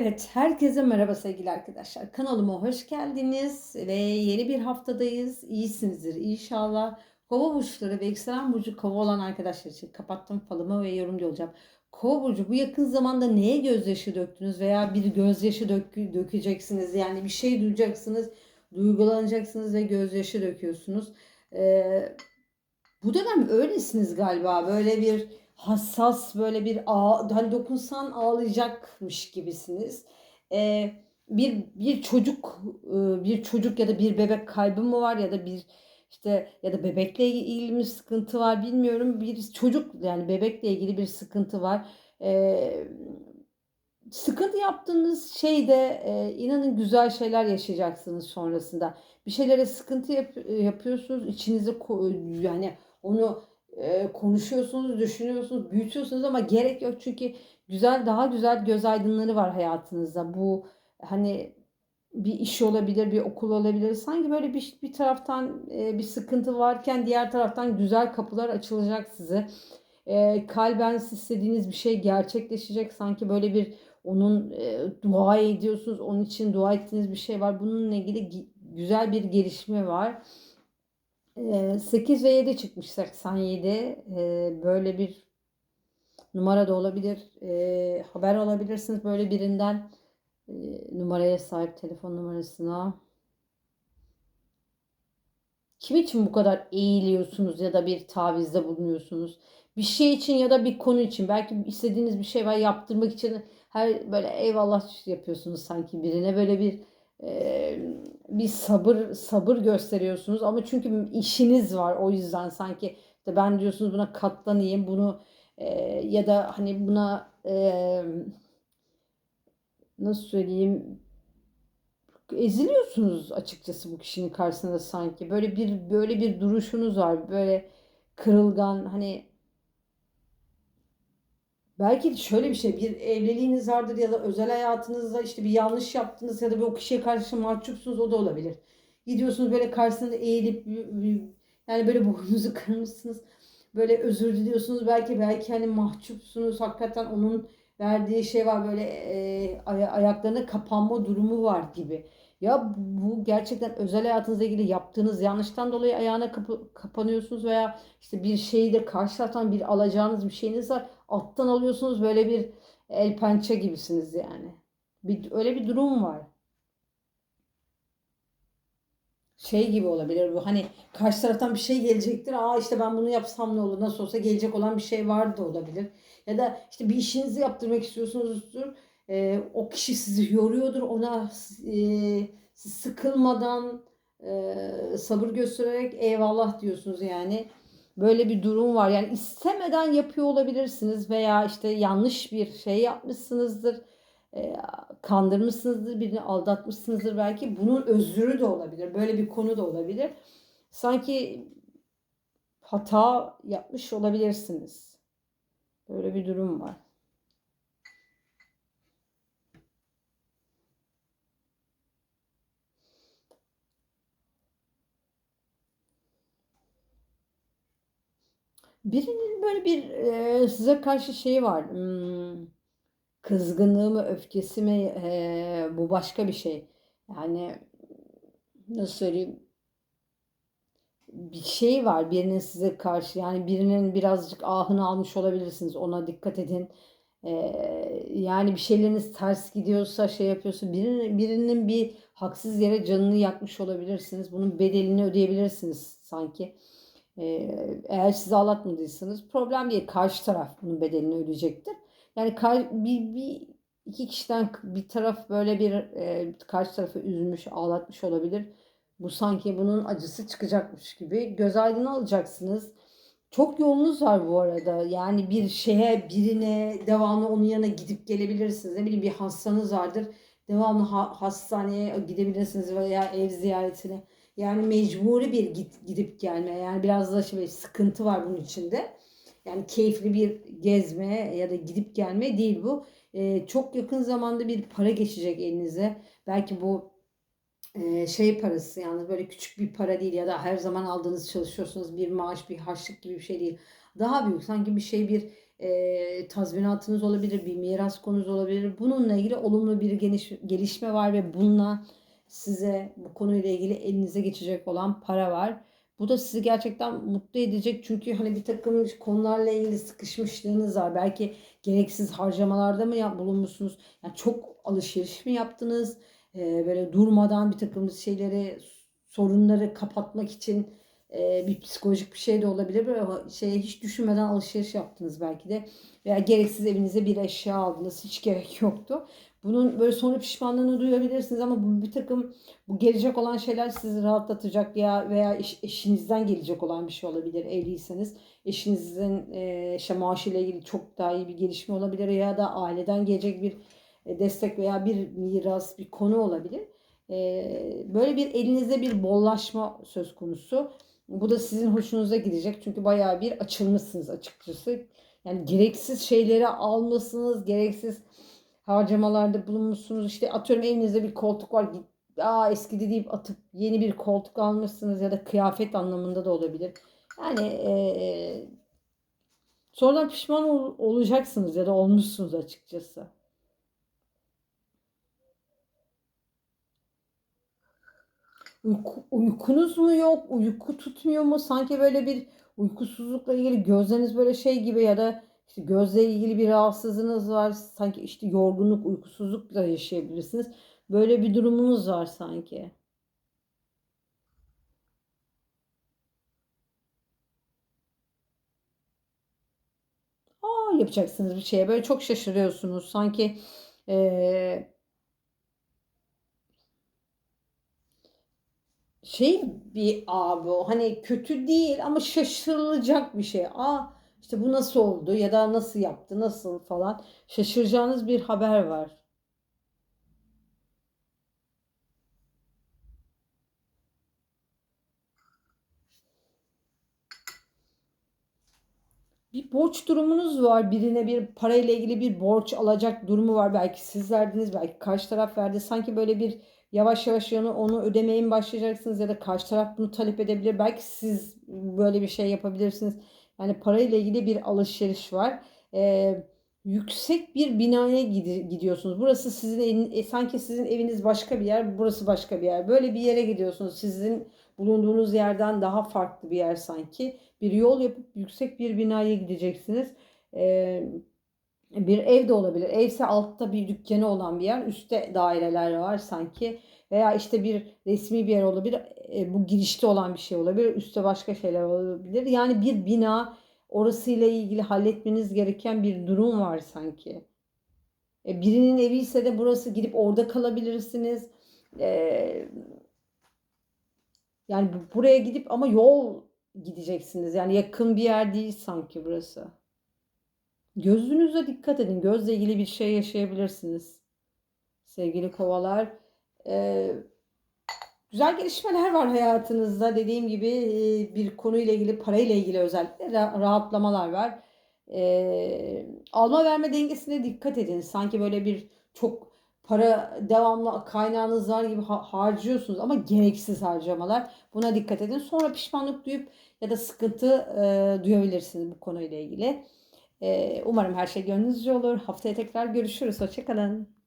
Evet, herkese merhaba sevgili arkadaşlar. Kanalıma hoş geldiniz ve yeni bir haftadayız. İyisinizdir inşallah. Kova burçları ve yükselen burcu kova olan arkadaşlar için kapattım falımı ve yorumcu olacağım. Kova burcu bu yakın zamanda neye gözyaşı döktünüz veya bir gözyaşı dök dökeceksiniz yani bir şey duyacaksınız, duygulanacaksınız ve gözyaşı döküyorsunuz. Ee, bu dönem öylesiniz galiba böyle bir hassas böyle bir hani dokunsan ağlayacakmış gibisiniz. Ee, bir bir çocuk e, bir çocuk ya da bir bebek kaybı mı var ya da bir işte ya da bebekle ilgili mi sıkıntı var bilmiyorum. Bir çocuk yani bebekle ilgili bir sıkıntı var. Ee, sıkıntı yaptığınız şeyde e, inanın güzel şeyler yaşayacaksınız sonrasında. Bir şeylere sıkıntı yap, yapıyorsunuz içinize ko- yani onu e, konuşuyorsunuz, düşünüyorsunuz, büyütüyorsunuz ama gerek yok çünkü güzel daha güzel göz aydınları var hayatınızda. Bu hani bir iş olabilir, bir okul olabilir. Sanki böyle bir bir taraftan e, bir sıkıntı varken diğer taraftan güzel kapılar açılacak size. E, kalben istediğiniz bir şey gerçekleşecek. Sanki böyle bir onun e, dua ediyorsunuz, onun için dua ettiğiniz bir şey var. Bununla ilgili güzel bir gelişme var. 8 ve 7 çıkmış 87. Böyle bir numara da olabilir. Haber alabilirsiniz böyle birinden numaraya sahip telefon numarasına. Kim için bu kadar eğiliyorsunuz ya da bir tavizde bulunuyorsunuz? Bir şey için ya da bir konu için. Belki istediğiniz bir şey var yaptırmak için her böyle eyvallah yapıyorsunuz sanki birine. Böyle bir bir sabır sabır gösteriyorsunuz. Ama çünkü işiniz var o yüzden sanki işte ben diyorsunuz buna katlanayım bunu e, ya da hani buna e, nasıl söyleyeyim eziliyorsunuz açıkçası bu kişinin karşısında sanki. Böyle bir böyle bir duruşunuz var böyle kırılgan hani Belki şöyle bir şey, bir evliliğiniz vardır ya da özel hayatınızda işte bir yanlış yaptınız ya da bir o kişiye karşı mahcupsunuz o da olabilir. Gidiyorsunuz böyle karşısında eğilip yani böyle boynunuzu kırmışsınız. Böyle özür diliyorsunuz belki belki hani mahcupsunuz. Hakikaten onun verdiği şey var böyle e, ay- ayaklarına kapanma durumu var gibi. Ya bu gerçekten özel hayatınızla ilgili yaptığınız yanlıştan dolayı ayağına kapı, kapanıyorsunuz veya işte bir şeyi de karşı bir alacağınız bir şeyiniz var. Alttan alıyorsunuz böyle bir el pençe gibisiniz yani. Bir, öyle bir durum var. Şey gibi olabilir bu hani karşı taraftan bir şey gelecektir. Aa işte ben bunu yapsam ne olur nasıl olsa gelecek olan bir şey var da olabilir. Ya da işte bir işinizi yaptırmak istiyorsunuzdur e, o kişi sizi yoruyordur. Ona e, sıkılmadan e, sabır göstererek eyvallah diyorsunuz yani. Böyle bir durum var. Yani istemeden yapıyor olabilirsiniz veya işte yanlış bir şey yapmışsınızdır. E, kandırmışsınızdır, birini aldatmışsınızdır belki. Bunun özrü de olabilir. Böyle bir konu da olabilir. Sanki hata yapmış olabilirsiniz. Böyle bir durum var. Birinin böyle bir e, size karşı şeyi var. Hmm, kızgınlığı mı, öfkesi mi? e, bu başka bir şey. Yani nasıl söyleyeyim? Bir şey var birinin size karşı. Yani birinin birazcık ahını almış olabilirsiniz. Ona dikkat edin. E, yani bir şeyleriniz ters gidiyorsa şey yapıyorsa birinin, birinin bir haksız yere canını yakmış olabilirsiniz. Bunun bedelini ödeyebilirsiniz sanki. Ee, eğer sizi ağlatmadıysanız problem değil. Karşı taraf bunun bedelini ödeyecektir. Yani bir, bir iki kişiden bir taraf böyle bir e, karşı tarafı üzmüş, ağlatmış olabilir. Bu sanki bunun acısı çıkacakmış gibi. Göz aydın alacaksınız. Çok yolunuz var bu arada. Yani bir şeye, birine devamlı onun yanına gidip gelebilirsiniz. Ne bileyim bir hastanız vardır. Devamlı ha hastaneye gidebilirsiniz veya ev ziyaretine. Yani mecburi bir git, gidip gelme. Yani biraz da şey, sıkıntı var bunun içinde. Yani keyifli bir gezme ya da gidip gelme değil bu. Ee, çok yakın zamanda bir para geçecek elinize. Belki bu e, şey parası yani böyle küçük bir para değil ya da her zaman aldığınız çalışıyorsunuz bir maaş bir harçlık gibi bir şey değil. Daha büyük sanki bir şey bir e, tazminatınız olabilir bir miras konunuz olabilir. Bununla ilgili olumlu bir geniş, gelişme var ve bununla size bu konuyla ilgili elinize geçecek olan para var. Bu da sizi gerçekten mutlu edecek. Çünkü hani bir takım konularla ilgili sıkışmışlığınız var. Belki gereksiz harcamalarda mı bulunmuşsunuz? Yani çok alışveriş mi yaptınız? Ee, böyle durmadan bir takım şeyleri, sorunları kapatmak için e, bir psikolojik bir şey de olabilir. Böyle şeye hiç düşünmeden alışveriş yaptınız belki de. Veya gereksiz evinize bir eşya aldınız. Hiç gerek yoktu. Bunun böyle sonra pişmanlığını duyabilirsiniz ama bu bir takım bu gelecek olan şeyler sizi rahatlatacak ya veya eş, eşinizden gelecek olan bir şey olabilir evliyseniz. Eşinizin e, işte maaşıyla ilgili çok daha iyi bir gelişme olabilir ya da aileden gelecek bir e, destek veya bir miras bir konu olabilir. E, böyle bir elinizde bir bollaşma söz konusu. Bu da sizin hoşunuza gidecek çünkü bayağı bir açılmışsınız açıkçası. Yani gereksiz şeyleri almışsınız, gereksiz harcamalarda bulunmuşsunuz. İşte atıyorum elinizde bir koltuk var. Aa eskidi deyip atıp yeni bir koltuk almışsınız ya da kıyafet anlamında da olabilir. Yani e, sonradan pişman ol, olacaksınız ya da olmuşsunuz açıkçası. Uyku, uykunuz mu yok? Uyku tutmuyor mu? Sanki böyle bir uykusuzlukla ilgili gözleriniz böyle şey gibi ya da işte gözle ilgili bir rahatsızlığınız var. Sanki işte yorgunluk, uykusuzlukla yaşayabilirsiniz. Böyle bir durumunuz var sanki. Aa, yapacaksınız bir şeye. Böyle çok şaşırıyorsunuz. Sanki eee, şey bir abi hani kötü değil ama şaşırılacak bir şey. Aa işte bu nasıl oldu ya da nasıl yaptı nasıl falan şaşıracağınız bir haber var. Bir borç durumunuz var. Birine bir parayla ilgili bir borç alacak durumu var. Belki siz verdiniz, belki karşı taraf verdi. Sanki böyle bir yavaş yavaş onu, onu ödemeye başlayacaksınız ya da karşı taraf bunu talep edebilir. Belki siz böyle bir şey yapabilirsiniz. Yani parayla ilgili bir alışveriş var. Ee, yüksek bir binaya gidi- gidiyorsunuz. Burası sizin e, sanki sizin eviniz başka bir yer, burası başka bir yer. Böyle bir yere gidiyorsunuz. Sizin bulunduğunuz yerden daha farklı bir yer sanki. Bir yol yapıp yüksek bir binaya gideceksiniz. Ee, bir ev de olabilir. Evse altta bir dükkanı olan bir yer, üstte daireler var sanki. Veya işte bir resmi bir yer olabilir. E, bu girişte olan bir şey olabilir. Üstte başka şeyler olabilir. Yani bir bina orasıyla ilgili halletmeniz gereken bir durum var sanki. E, birinin evi ise de burası gidip orada kalabilirsiniz. E, yani bu- buraya gidip ama yol gideceksiniz. Yani yakın bir yer değil sanki burası. Gözünüze dikkat edin. Gözle ilgili bir şey yaşayabilirsiniz. Sevgili kovalar. Ee, güzel gelişmeler var hayatınızda. Dediğim gibi e, bir konuyla ilgili, parayla ilgili özellikle ra- rahatlamalar var. Ee, alma verme dengesine dikkat edin. Sanki böyle bir çok para devamlı kaynağınız var gibi ha- harcıyorsunuz ama gereksiz harcamalar. Buna dikkat edin. Sonra pişmanlık duyup ya da sıkıntı e, duyabilirsiniz bu konuyla ilgili. Umarım her şey gönlünüzce olur. Haftaya tekrar görüşürüz. Hoşçakalın.